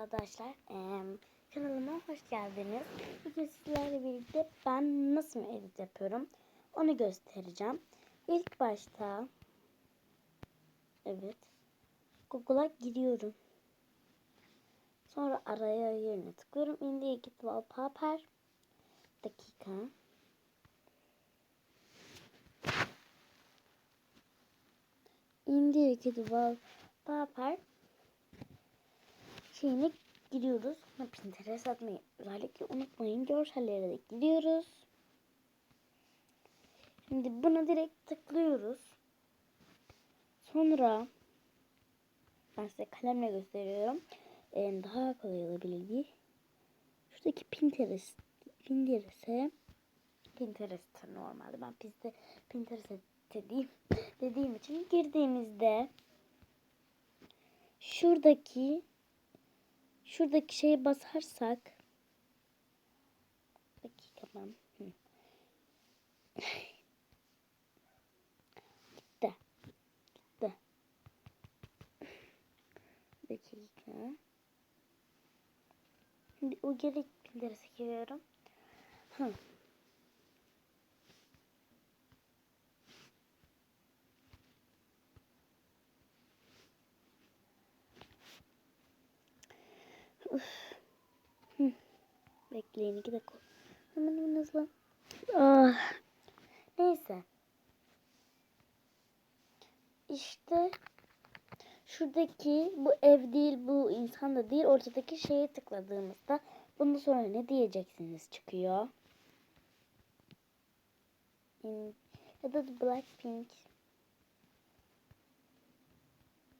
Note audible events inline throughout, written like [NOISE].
arkadaşlar. Ee, kanalıma hoş geldiniz. Bugün sizlerle birlikte ben nasıl edit yapıyorum onu göstereceğim. İlk başta evet Google'a giriyorum. Sonra araya yerine tıklıyorum. Indie Wallpaper. Dakika. Indie Wallpaper şeyine giriyoruz. Sonra Pinterest atmayı özellikle unutmayın. Görsellere de gidiyoruz. Şimdi buna direkt tıklıyoruz. Sonra ben size kalemle gösteriyorum. Ee, daha kolay olabilir. Şuradaki Pinterest Pinterest'e Pinterest normalde ben bizde Pinterest dediğim dediğim için girdiğimizde şuradaki şuradaki şeye basarsak. Dakika ben [LAUGHS] gitti. Gitti. Dakika. Şimdi o geri Pinterest'e giriyorum. Hı. Bekleyin iki dakika. Hemen hemen hızlı. Ah. Neyse. İşte şuradaki bu ev değil bu insan da değil ortadaki şeye tıkladığımızda bundan sonra ne diyeceksiniz çıkıyor. In, ya da Blackpink.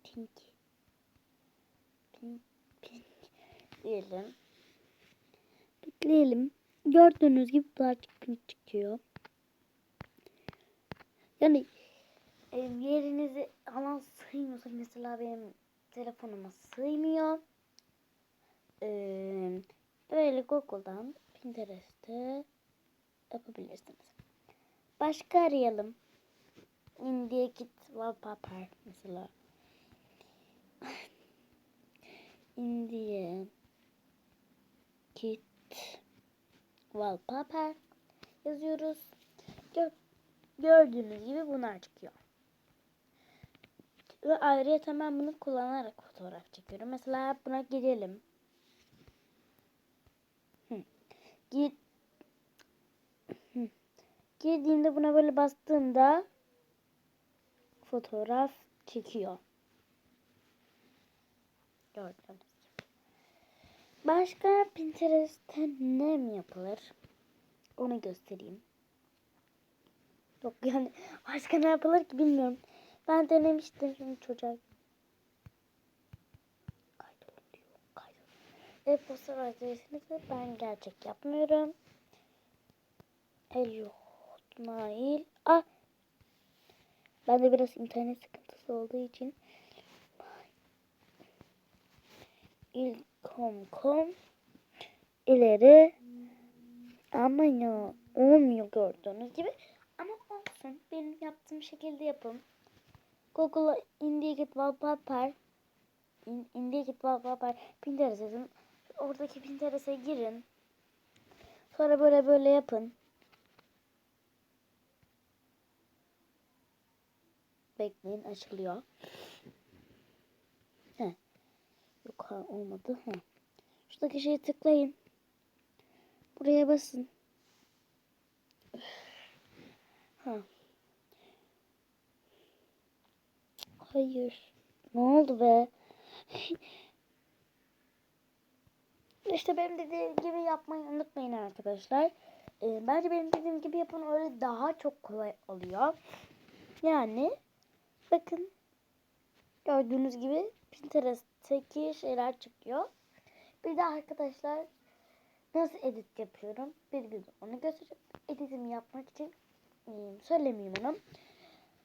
Pink. Pink. Pink. Diyelim. Bekleyelim. Gördüğünüz gibi birazcık çıkıyor. Yani e, yerinizi alan sığmıyorsa mesela benim telefonuma sığmıyor. Ee, böyle Google'dan Pinterest'te yapabilirsiniz. Başka arayalım. Indie Kit Wallpaper mesela. [LAUGHS] Indie Kit Wallpaper yazıyoruz. Gör, gördüğünüz gibi bunlar çıkıyor. Ve ayrıca ben bunu kullanarak fotoğraf çekiyorum. Mesela buna. Gir, Hı. Girdiğimde buna böyle bastığımda fotoğraf çekiyor. Gördüğünüz gibi. Başka Pinterest'te ne mi yapılır? Onu göstereyim. Yok yani başka ne yapılır ki bilmiyorum. Ben denemiştim şimdi çocuğa. Kaydolun diyor. Kaydolun. E-posta adresini de ben gerçek yapmıyorum. Eliyot Nail. Ah. Ben de biraz internet sıkıntısı olduğu için ilkom.com ileri. Ama ya olmuyor gördüğünüz gibi. Ama olsun benim yaptığım şekilde yapın. Google'a Indie Git Wallpaper. İn, Indie Git Wallpaper. Pinterest yazın. Oradaki Pinterest'e girin. Sonra böyle böyle yapın. Bekleyin açılıyor. Yok ha olmadı. Ha. Şuradaki şeye tıklayın. Buraya basın. Ha. Hayır. Ne oldu be? [LAUGHS] işte benim dediğim gibi yapmayı unutmayın arkadaşlar. Ee, bence benim dediğim gibi yapın öyle daha çok kolay oluyor. Yani bakın gördüğünüz gibi Pinterest'teki şeyler çıkıyor. Bir de arkadaşlar nasıl edit yapıyorum bir gün onu göstereceğim. Editimi yapmak için e, söylemeyeyim onu.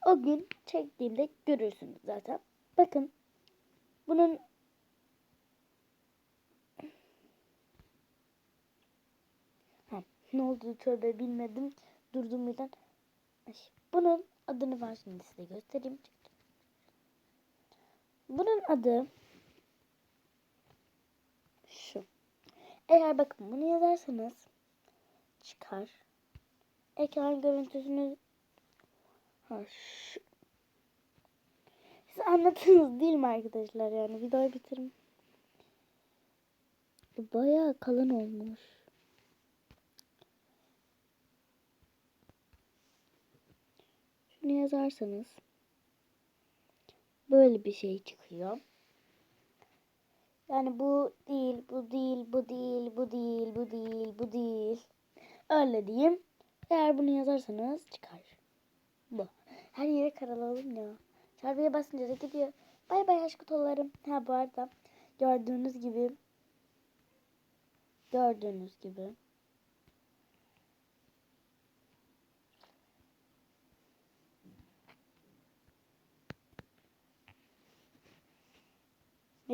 O gün çektiğimde görürsünüz zaten. Bakın bunun ha, ne oldu tövbe bilmedim. Durdum birden. Ay, Bunun adını ben şimdi size göstereyim. Bunun adı Eğer bakın bunu yazarsanız çıkar. Ekran görüntüsünü ha, şu... Siz anladınız değil mi arkadaşlar yani videoyu bitirin. Bayağı kalın olmuş. Şunu yazarsanız böyle bir şey çıkıyor. Yani bu değil, bu değil, bu değil, bu değil, bu değil, bu değil. Öyle diyeyim. Eğer bunu yazarsanız çıkar. Bu. Her yere karalalım ya. Çarpıya basınca da gidiyor. Bay bay aşk kutularım. Ha bu arada gördüğünüz gibi gördüğünüz gibi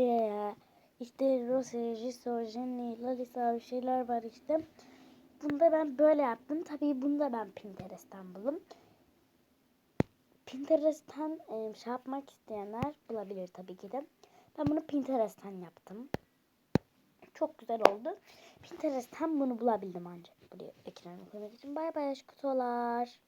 Ve işte Jiso, Jenny, Lalisa bir şeyler var işte. Bunu da ben böyle yaptım. Tabii bunu da ben Pinterest'ten buldum. Pinterest'ten e, şey yapmak isteyenler bulabilir tabii ki de. Ben bunu Pinterest'ten yaptım. Çok güzel oldu. Pinterest'ten bunu bulabildim ancak buraya ekrana koymak için. Bay bay aşk kutular.